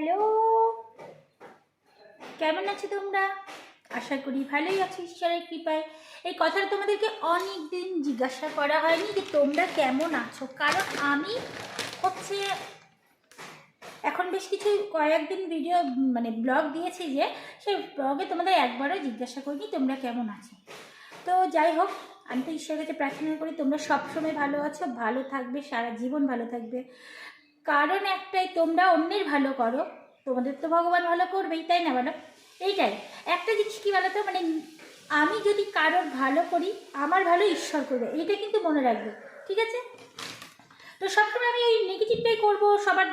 Hello? কেমন আছো তোমরা? আশা করি ভালোই আছো, ঈশ্বরের কৃপায়। এই কথাটা তোমাদেরকে অনেক দিন জিজ্ঞাসা করা হয়নি যে তোমরা কেমন আছো? কারণ আমি হচ্ছে এখন বেশ কিছু কয়েকদিন ভিডিও মানে ব্লগ দিয়েছি যে, সেই ব্লগে তোমাদের একবারও জিজ্ঞাসা করিনি তোমরা কেমন আছো। তো যাই হোক, আমি তো ঈশ্বরের কাছে প্রার্থনা করি তোমরা সবসময় ভালো আছো, ভালো থাকবে, সারা জীবন ভালো থাকবে। কারণ একটাই, তোমরা অন্যের ভালো করো। তোমাদের তো ভগবান ভালো করবেই, তাই না বলো? এইটাই। একটা জিনিস কী বলো তো মানে আমি যদি কারোর ভালো করি, আমার ভালো ঈশ্বর করবে। এইটা কিন্তু মনে রাখবে। ঠিক আছে? তো সবসময় আমি এই নেগেটিভটাই করব, সবার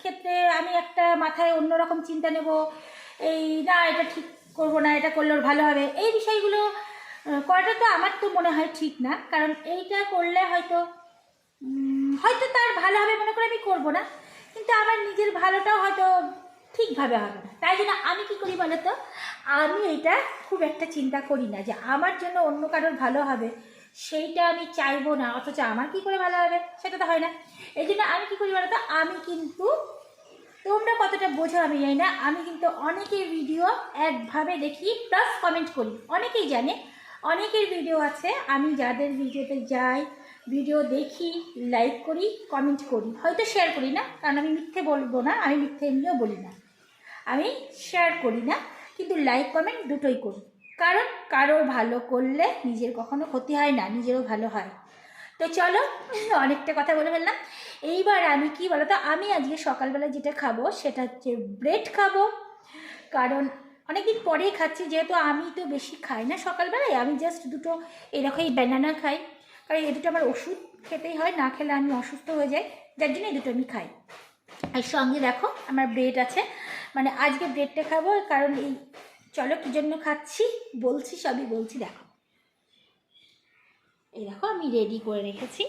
ক্ষেত্রে আমি একটা মাথায় অন্যরকম চিন্তা নেব। এই, না, এটা ঠিক করব না, এটা করলে ভালো হবে। এই বিষয়গুলো করাটা তো আমার তো মনে হয় ঠিক না। কারণ এইটা করলে হয়তো হয়তো তার ভালো হবে মনে করে আমি করব না, কিন্তু আমার নিজের ভালোটাও হয়তো ঠিকভাবে হবে না। তাই জন্য আমি কি করি বলো তো আমি এটা খুব একটা চিন্তা করি না যে আমার জন্য অন্য কারোর ভালো হবে, সেইটা আমি চাইব না, অথচ আমার কি করে ভালো হবে? সেটা তো হয় না। এই জন্য আমি কি করি বলো তো আমি কিন্তু, তোমরা কতটা বোঝো আমি জানি না, আমি কিন্তু অনেকের ভিডিও একভাবে দেখি প্লাস কমেন্ট করি। অনেকেই জানে, অনেকের ভিডিও আছে, আমি যাদের ভিডিওতে যাই ভিডিও দেখি লাইক করি কমেন্ট করি। হয়তো শেয়ার করি না, কারণ আমি মিথ্যে বলব না, আমি মিথ্যে এমনিও বলি না। আমি শেয়ার করি না, কিন্তু লাইক কমেন্ট দুটোই করি। কারণ কারও ভালো করলে নিজের কখনো ক্ষতি হয় না, নিজেরও ভালো হয়। তো চলো, অনেকটা কথা বলে ফেললাম। এইবার আমি কি বলো তো আমি আজকে সকালবেলা যেটা খাব, সেটা হচ্ছে ব্রেড খাব। কারণ অনেকদিন পরেই খাচ্ছি, যেহেতু আমি তো বেশি খাই না সকালবেলায়, আমি জাস্ট দুটো এরকম ব্যানানা খাই। কারণ এই দুটো আমার ওষুধ খেতেই হয়, না খেলে আমি অসুস্থ হয়ে যাই, যার জন্য এই দুটো আমি খাই। আর সঙ্গে দেখো, আমার ব্রেড আছে। মানে আজকে ব্রেডটা খাব, কারণ এই চলো কী জন্য খাচ্ছি, বলছি, সবই বলছি, দেখো। এই দেখো, আমি রেডি করে রেখেছি।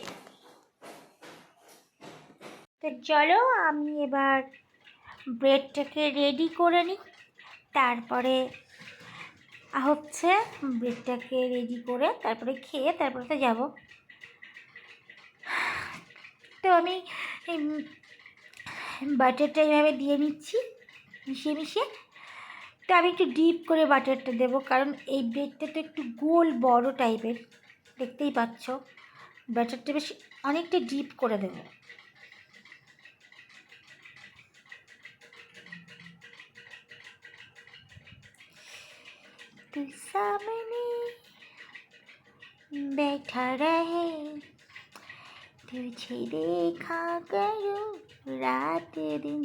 তো চলো, আমি এবার ব্রেডটাকে রেডি করে নিই। তারপরে হচ্ছে ব্রেডটাকে রেডি করে তারপরে খেয়ে তারপরে তো যাব। তো আমি বাটারটা এইভাবে দিয়ে নিচ্ছি, মিশিয়ে মিশিয়ে। তো আমি একটু ডিপ করে বাটারটা দেবো, কারণ এই ব্রেডটা তো একটু গোল বড় টাইপের দেখতেই পাচ্ছ। ব্যাটারটা বেশ অনেকটা ডিপ করে দেবো। तू सामने बैठा रहे तुझे देखा करूं रात दिन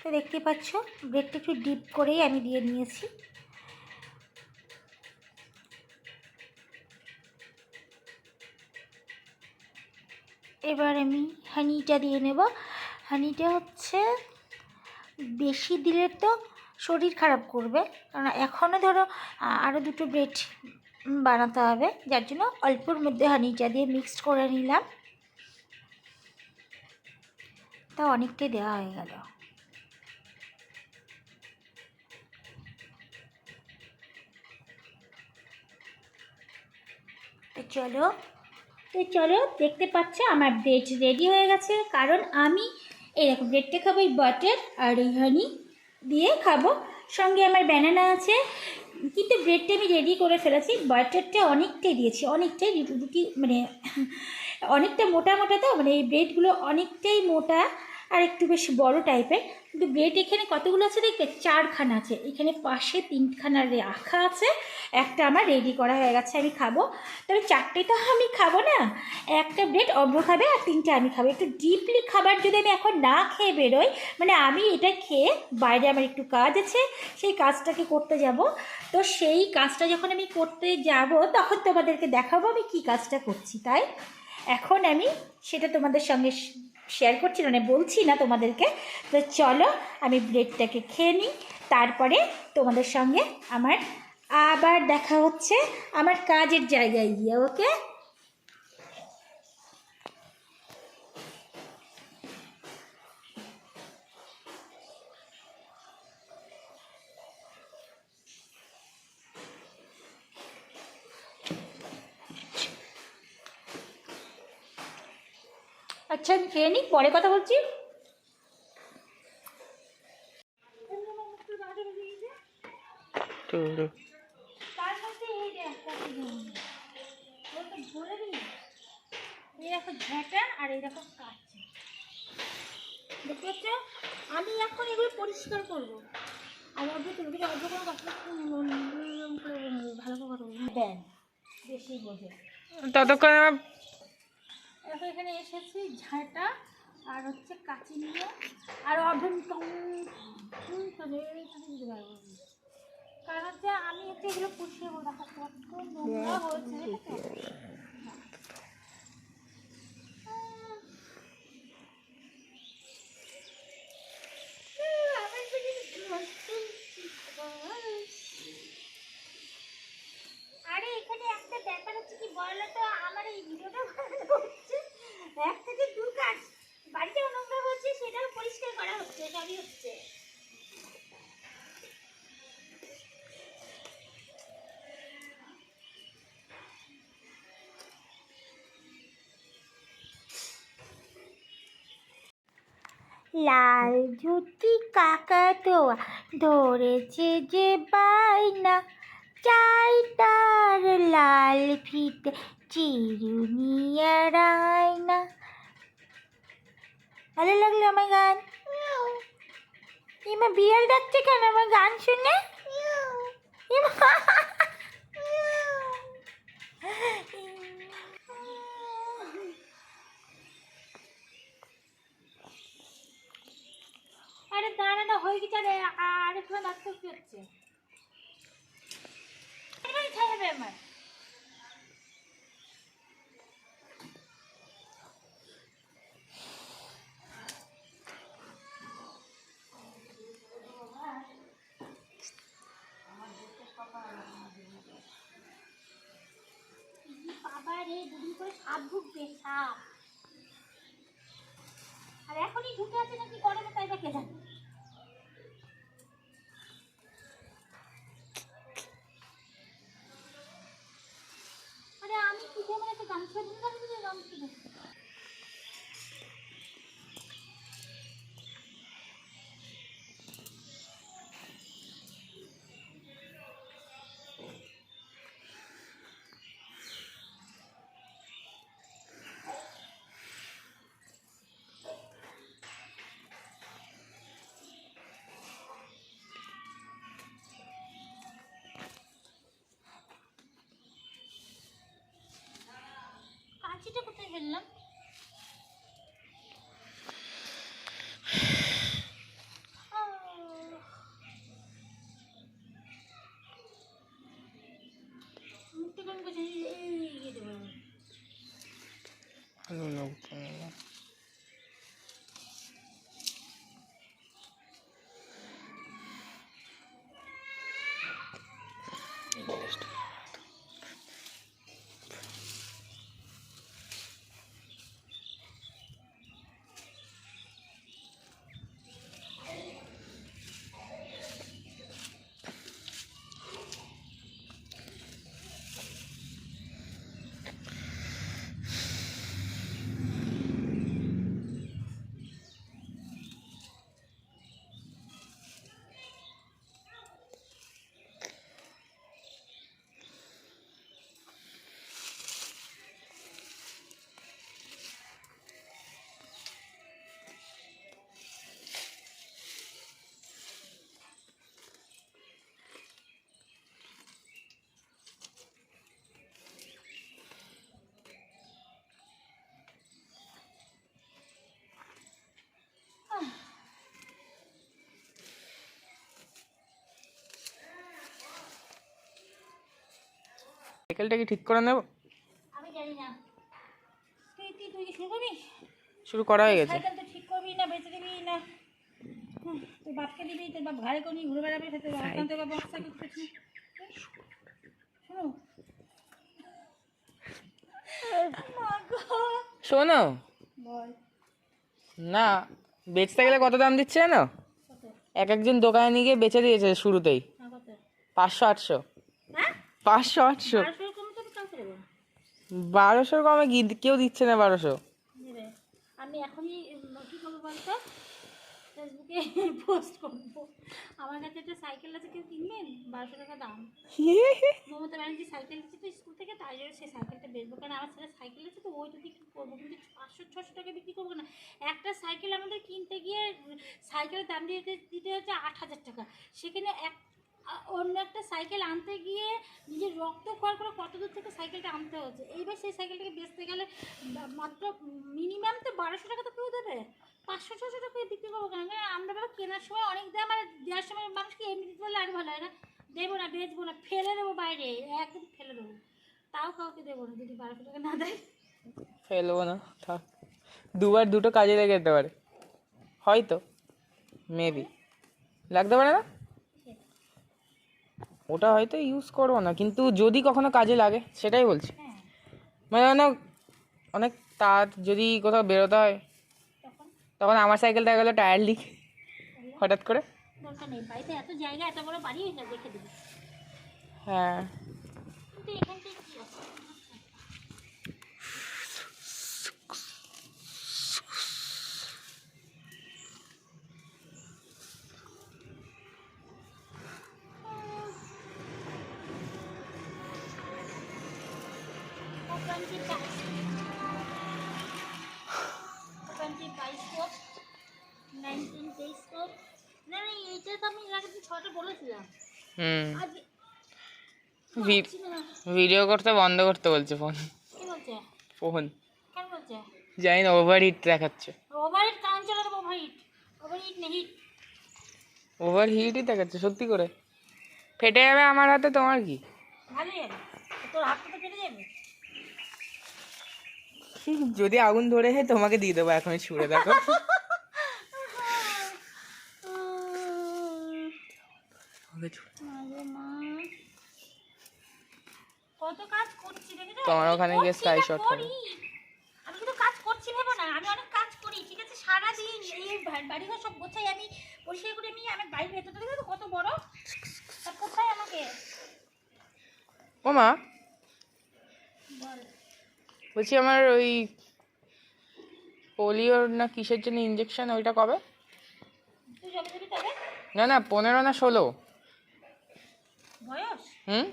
তো দেখতে পাচ্ছ ব্রেডটা একটু ডিপ করেই আমি দিয়ে নিয়েছি এবার আমি হানিটা দিয়ে নেব। হানিটা হচ্ছে বেশি দিলে তো শরীর খারাপ করবে। কারণ এখনও ধরো আরও দুটো ব্রেড বানাতে হবে। যার জন্য অল্পর মধ্যে হানিটা দিয়ে মিক্সড করে নিলাম। তা অনেকটাই দেওয়া হয়ে গেল। চলো তো চলো দেখতে পাচ্ছ আমার ব্রেড রেডি হয়ে গেছে। কারণ আমি এরকম ব্রেডটা খাব, এই বাটার আর এই হানি দিয়ে খাব। সঙ্গে আমার ব্যানানা আছে। কিন্তু ব্রেডটা আমি রেডি করে ফেলেছি বাটারটা অনেকটাই দিয়েছি, অনেকটাই রুটি মানে অনেকটা মোটা মোটা তো মানে এই ব্রেডগুলো অনেকটাই মোটা আর একটু বেশ বড় টাইপের কিন্তু ব্রেড এখানে কতগুলো আছে দেখবে? চারখানা আছে। এখানে পাশে তিনখানা রাখা আছে। একটা আমার রেডি করা হয়ে গেছে, আমি খাব। তবে চারটে তো আমি খাব না। একটা ব্রেড অভ্র খাবে আর তিনটে আমি খাব। একটু ডিপলি খাবার যদি আমি এখন না খেয়ে বেরোই মানে আমি এটা খেয়ে বাইরে আমার একটু কাজ আছে, সেই কাজটাকে করতে যাব। তো সেই কাজটা যখন আমি করতে যাব, তখন তোমাদেরকে দেখাবো আমি কী কাজটা করছি, তাই? এখন আমি সেটা তোমাদের সঙ্গে শেয়ার করছি মানে বলছি না তোমাদেরকে। তো চলো, আমি ব্রেডটাকে খেয়ে নিই। তারপরে তোমাদের সঙ্গে আমার আবার দেখা হচ্ছে। আমার কাজের জায়গায় গিয়ে, ওকে? আচ্ছা আমি খেয়ে নিই পরে কথা বলছি। আর এরকম কাটছে দেখতে পাচ্ছ? আমি এখন এগুলো পরিষ্কার করব। আর অর্ধ তুমি অর্ধ কোনো কথা ভালো করে কথা বেশি বোঝে। ততক্ষণ আমার এখন এখানে এসেছি ঝাঁটা, আর হচ্ছে কাঁচি নিয়ে, আর অর্ধ টং। কারণ হচ্ছে আমি হচ্ছে এগুলো পুষিয়ে দেখো কত নোংরা হয়েছে লাল ঝুটি কাকা তোয়া ধরেছে যে বাইনা চাই তার লাল ফিতে চিরুনিয়া রায়না ভালো লাগল আমার গান। এমা বিড়াল ডাকছে কেন? আমার গান শুনে? এমা আরে হয়ে গেছে রে আর একটু কি হচ্ছে আমার। করে আর এখনই ঢুকে আছে নাকি গরমে তাই কে জানে। কাঁচিটা কোথায় ফেললাম আহ। মুখটা কেমন সাইকেলটা কি ঠিক করে নেব। আমি জানি না। তুই তুই তুই কি শুরু করবি? শুরু করা হয়ে গেছে। সাইকেল তো ঠিক করবি না বেঁচে দিবি না। তোর বাপকে দিবি তোর বাপ নিয়ে ঘুরে বেড়াবে সাইকেল শোনো। শোনো। না বেচতে গেলে কত দাম দিচ্ছে জানো? এক একজন দোকানে নিয়ে গিয়ে বেচে দিয়েছে শুরুতেই। হ্যাঁ পাঁচশো আটশো। হ্যাঁ? পাঁচশো আটশো বারোশো কম তো আমি কাউকে দেবো না বারোশোর কমে কেউ দিচ্ছে না বারোশো। আমি এখনই কী করব বলতো? ফেসবুকে পোস্ট করব। আমার কাছে একটা সাইকেল আছে কেউ কিনবেন বারোশো টাকা দাম। মমতা ব্যানার্জি সাইকেল তো স্কুল থেকে তাই জন্য সেই সাইকেলটা বেচবো। কারণ আমার ছেলে সাইকেল আছে তো দিয়ে কী করব। কিন্তু পাঁচশো ছশো টাকা বিক্রি করব না। একটা সাইকেল আমাদের কিনতে গিয়ে সাইকেলের দাম দিতে দিতে হচ্ছে আট হাজার টাকা। সেখানে এক অন্য একটা সাইকেল আনতে গিয়ে নিজের রক্ত খোয়ার করে কত দূর থেকে সাইকেলটা আনতে হচ্ছে? এইবার সেই সাইকেলটাকে বেচতে গেলে মাত্র মিনিমাম তো বারোশো টাকা তো কেউ দেবে। পাঁচশো, ছশো টাকা বিক্রি করব কেন? কারণ আমরা বাবা কেনার সময় অনেক দাম, আর দেওয়ার সময় মানুষকে এমনি দিতে পারলে আরও ভালো হয় না। দেবো না, বেচবো না, ফেলে দেবো বাইরে, একদম ফেলে দেবো। তাও কাউকে দেবো না, যদি বারোশো টাকা না দেয়। ফেলব না, থাক। দুবার দুটো কাজে লেগে যেতে পারে। হয়তো মেবি লাগতে পারে না? ওটা হয়তো ইউজ করব না কিন্তু যদি কখনো কাজে লাগে সেটাই বলছি। হ্যাঁ। মানে অনেক অনেক তার যদি কোথাও বেরোতে হয় তখন? আমার সাইকেলটা গেলো টায়ার লিক হঠাৎ করে? দরকার নেই বাড়িতে এত জায়গা এত বড় বাড়ি হয়ে দেবে। হ্যাঁ। কিন্তু না না এইটা তো আমি এর ছটা বলেছিলাম হুম। আজ ভি- ভিডিও করতে বন্ধ করতে বলছে ফোন ফোন জানি না ওভার হিট দেখাচ্ছে। ওভার হিট কারণ চলে ওভার হিট ওভার হিট নেই হিট ওভার হিটই দেখাচ্ছে সত্যি করে। ফেটে যাবে আমার হাতে তোমার কি? তোর হাতটা তো কেটে যাবে। যদি আগুন ধরে হয় তোমাকে দিয়ে দেবো এখন ছুঁড়ে দেখো। তোমার ওখানে গিয়ে না, shot করি। আমি শুধু কাজ করছি ভেবো না। আমি অনেক কাজ করি ঠিক আছে? সারাদিন এই বা- বাড়িঘর সব গোছাই আমি পরিষ্কার করে আমি আমার বাড়ির ভেতরটা দেখো কত বড়? কোথায় আমাকে? ও মা বল বলছি আমার ওই পোলিওর না কিসের জন্য ইঞ্জেকশন ওইটা কবে? না না পনেরো না ষোলো? হুম?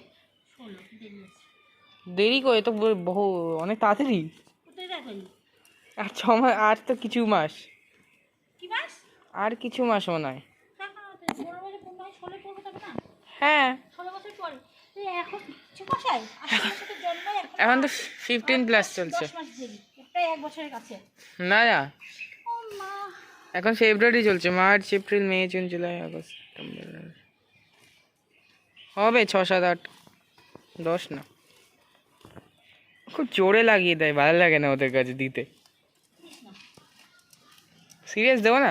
দেরি করে তো বহু অনেক তাড়াতাড়ি। আর ছ মাস আর তো কিছু মাস। আর কিছু মাস মনে হয়। হয় হ্যাঁ এখন এখন তো ফিফটিন প্লাস চলছে। না না। এখন ফেব্রুয়ারি চলছে March April May June July August September হবে ছ সাত আট দশ না। খুব জোরে লাগিয়ে দেয় ভালো লাগে না ওদের কাছে দিতে। সিরিয়াস দেবো না?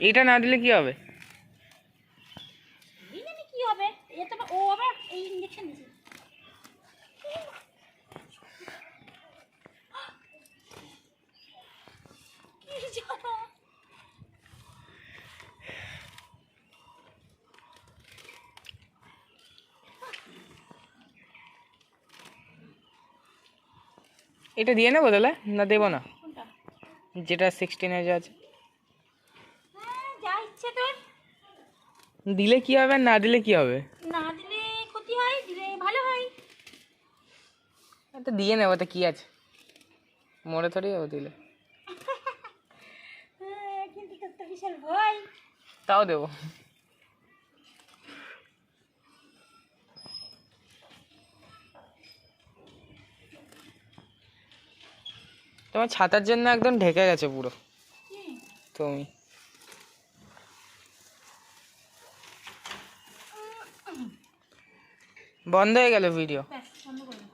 এটা না দিলে কি হবে এই জানি কি হবে এ তো ও আবার এই ইঞ্জেকশন এটা দিয়ে নেব তাহলে? না দেবো না? যেটা সিক্সটিন এজ আছে। হ্যাঁ দিলে কি হবে আর না দিলে কি হবে? না দিলে ক্ষতি হয় দিলে ভালো হয় তো দিয়ে নেব তো কি আছে? মরে থরি যাব দিলে। হ্যাঁ, তাও দেবো। তোমার ছাতার জন্য একদম ঢেকে গেছে পুরো। তুমি। বন্ধ হয়ে গেল ভিডিও ব্যাস বন্ধ করে দে। কি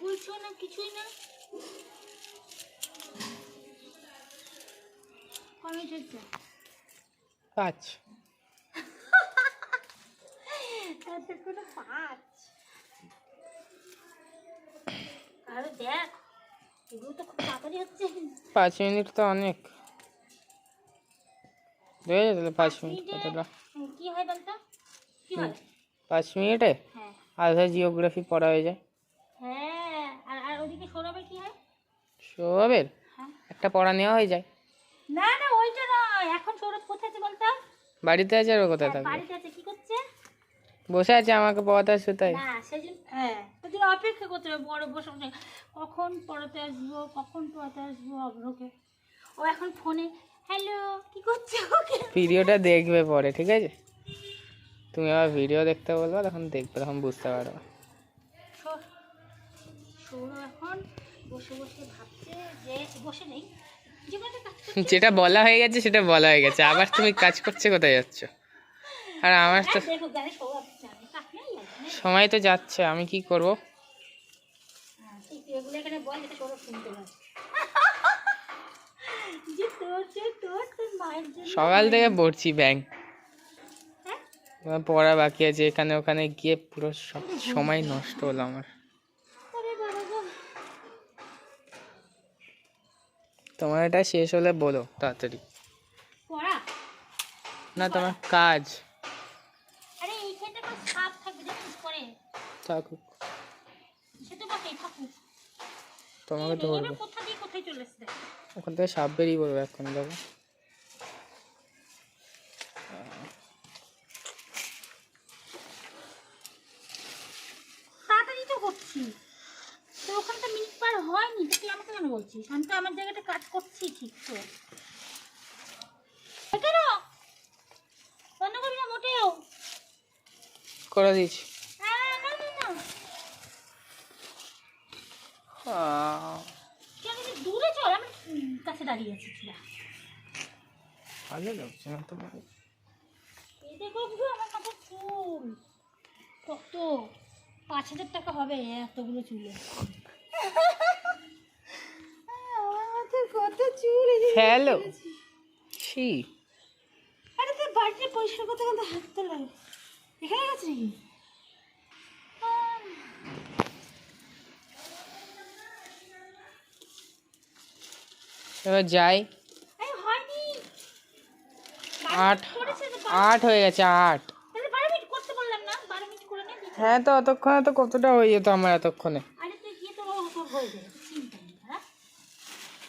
বলছো না কিছুই না। পাঁচ। হচ্ছে। পাঁচ মিনিট তো অনেক। তাহলে পাঁচ মিনিট কতটা? কি হয় বলতো কি হয়? পাঁচ মিনিটে? হ্যাঁ। আধা জিওগ্রাফি পড়া হয়ে যায়। হ্যাঁ আর আর ওদিকে সৌরভের কি হয়? সৌরভের? একটা পড়া নেওয়া হয়ে যায়। এখন সৌরভ কোথায় আছে বলতো? বাড়িতে আছে আর কোথায় হ্যাঁ, থাকবে? বাড়িতে আছে কি করছে? বসে আছে আমাকে পড়াতে আসবে তাই। না সেই জন্য হ্যাঁ সেই জন্য অপেক্ষা করতে হবে বড় বসে বসে। কখন পড়াতে আসব কখন পড়াতে আসব অগ্রকে? ও এখন ফোনে হ্যালো কি করছে ওকে? ভিডিওটা দেখবে পরে ঠিক আছে? তুমি আবার ভিডিও দেখতে বলবে তখন দেখবে তখন বুঝতে পারবে। সৌরভ এখন বসে বসে ভাবছে যে বসে নেই যেটা বলা হয়ে গেছে সেটা বলা হয়ে গেছে। আবার তুমি কাজ করছে কোথায় যাচ্ছ? আর আমার তো হ্যাঁ, জানে সময় তো যাচ্ছে আমি কি করব? হ্যাঁ, সকাল থেকে পড়ছি ব্যাংক। হ্যাঁ? পড়া বাকি আছে এখানে ওখানে গিয়ে পুরো সব সময় নষ্ট হলো আমার আরে বাবা গো তোমার এটা শেষ হলে বলো তাড়াতাড়ি। পড়া। না তোমার কাজ। আরে এইখানটা কোনো সাপ থাকবে থাকুক। সে তো থাকুক। তোমাকে এই ধরবো। মেয়েটা কোথা দিয়ে কোথায় চলে এসছে। ওখান থেকে সাপ বেরিয়ে পড়বে এখন দেখো। তাড়াতাড়ি তো করছি। তো ওখানে তো মিনিট পার হয়নি তুই আমাকে কেন বলছিস? আমি তো আমার জায়গাটা করছি কেন? বন্ধ করবি না মোটেও? করে দিয়েছি। হ্যাঁ, না না না। আহ, কেন যে দূরে চল আমি কাছে দাঁড়িয়ে আছি ভালো লাগছে না তোমার? দেখো আমার কত চুল। কত? পাঁচ হাজার টাকা হবে এতগুলো চুলে। কত চুল হ্যালো। ছি। আরে তুই বাড়িতে পরিষ্কার করতে করতে হাত তো লাগে। এখানে গেছে নাকি? এবার যাই। আট আট হয়ে গেছে আট। হ্যাঁ তো অতক্ষণে তো কতটা হয়ে যেত আমার এতক্ষণে আরে তুই গিয়ে তোর ও- তোর হয়ে যাবে চিন্তা নেই হ্যাঁ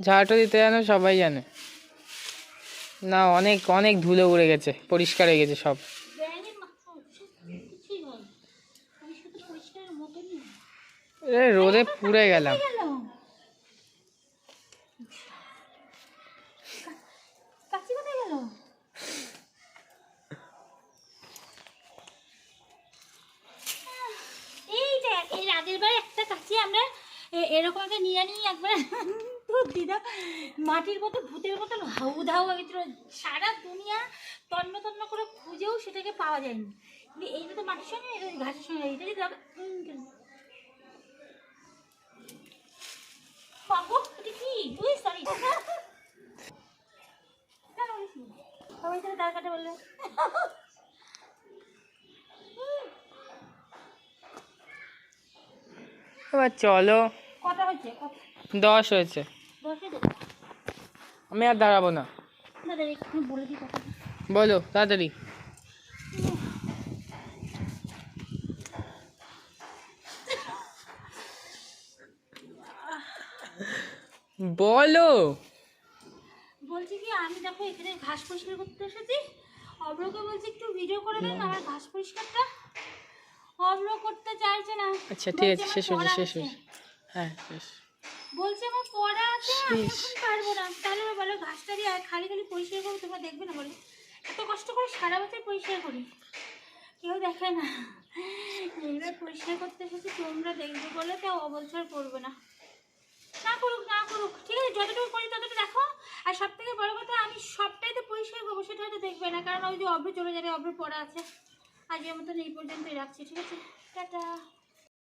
ঝাঁটো দিতে জানো সবাই জানে। না অনেক অনেক ধুলো উড়ে গেছে পরিষ্কার হয়ে গেছে সব। রোদে পুড়ে গেলাম গেল কাচি কোথায় গেল এই দেখ এর আগের কাচি আমরা এরকম একটা নিয়ে নিয়ে একবার দিদা মাটির মতো ভূতের মতো হাউ ধাউ সারা দুনিয়া তন্ন তন্ন করে খুঁজেও সেটাকে পাওয়া যায়নি। কিন্তু এইটা তো মাটির সঙ্গে ঘাসের সঙ্গে এটা যদি কি সরি তার কাটে বললে এবার চলো। দশ হয়েছে। আমি আর দাঁড়াবো না। বলো তাড়াতাড়ি। বলো। বলছি কি আমি দেখো এখানে ঘাস পরিষ্কার করতে এসেছি। অব্রকে বলছি একটু ভিডিও করে দেন আমার ঘাস পরিষ্কারটা। অব্র করতে চাইছে না। আচ্ছা ঠিক আছে শেষ হয়েছে শেষ হয়েছে হ্যাঁ শেষ বলছে আমার পড়া আছে আমি এখন পারব না। তাহলে বলো ঘাসটা দিয়ে খালি খালি পরিষ্কার করব তোমরা দেখবে না বলে। এত কষ্ট করে সারা বছর পরিষ্কার করি। কেউ দেখে না। এইবার পরিষ্কার করতে এসেছি তোমরা দেখবে বলে অবসর করবে না। না করুক না করুক ঠিক আছে? যতটুকু করি ততটুকু দেখো আর সব থেকে বড় কথা আমি সবটাই তো পরিষ্কার করব সেটা হয়তো দেখবে না কারণ ওই যে অভ্র চলে যাবে অভ্র পড়া আছে। আজকের মতন এই পর্যন্তই রাখছি ঠিক আছে? টাটা।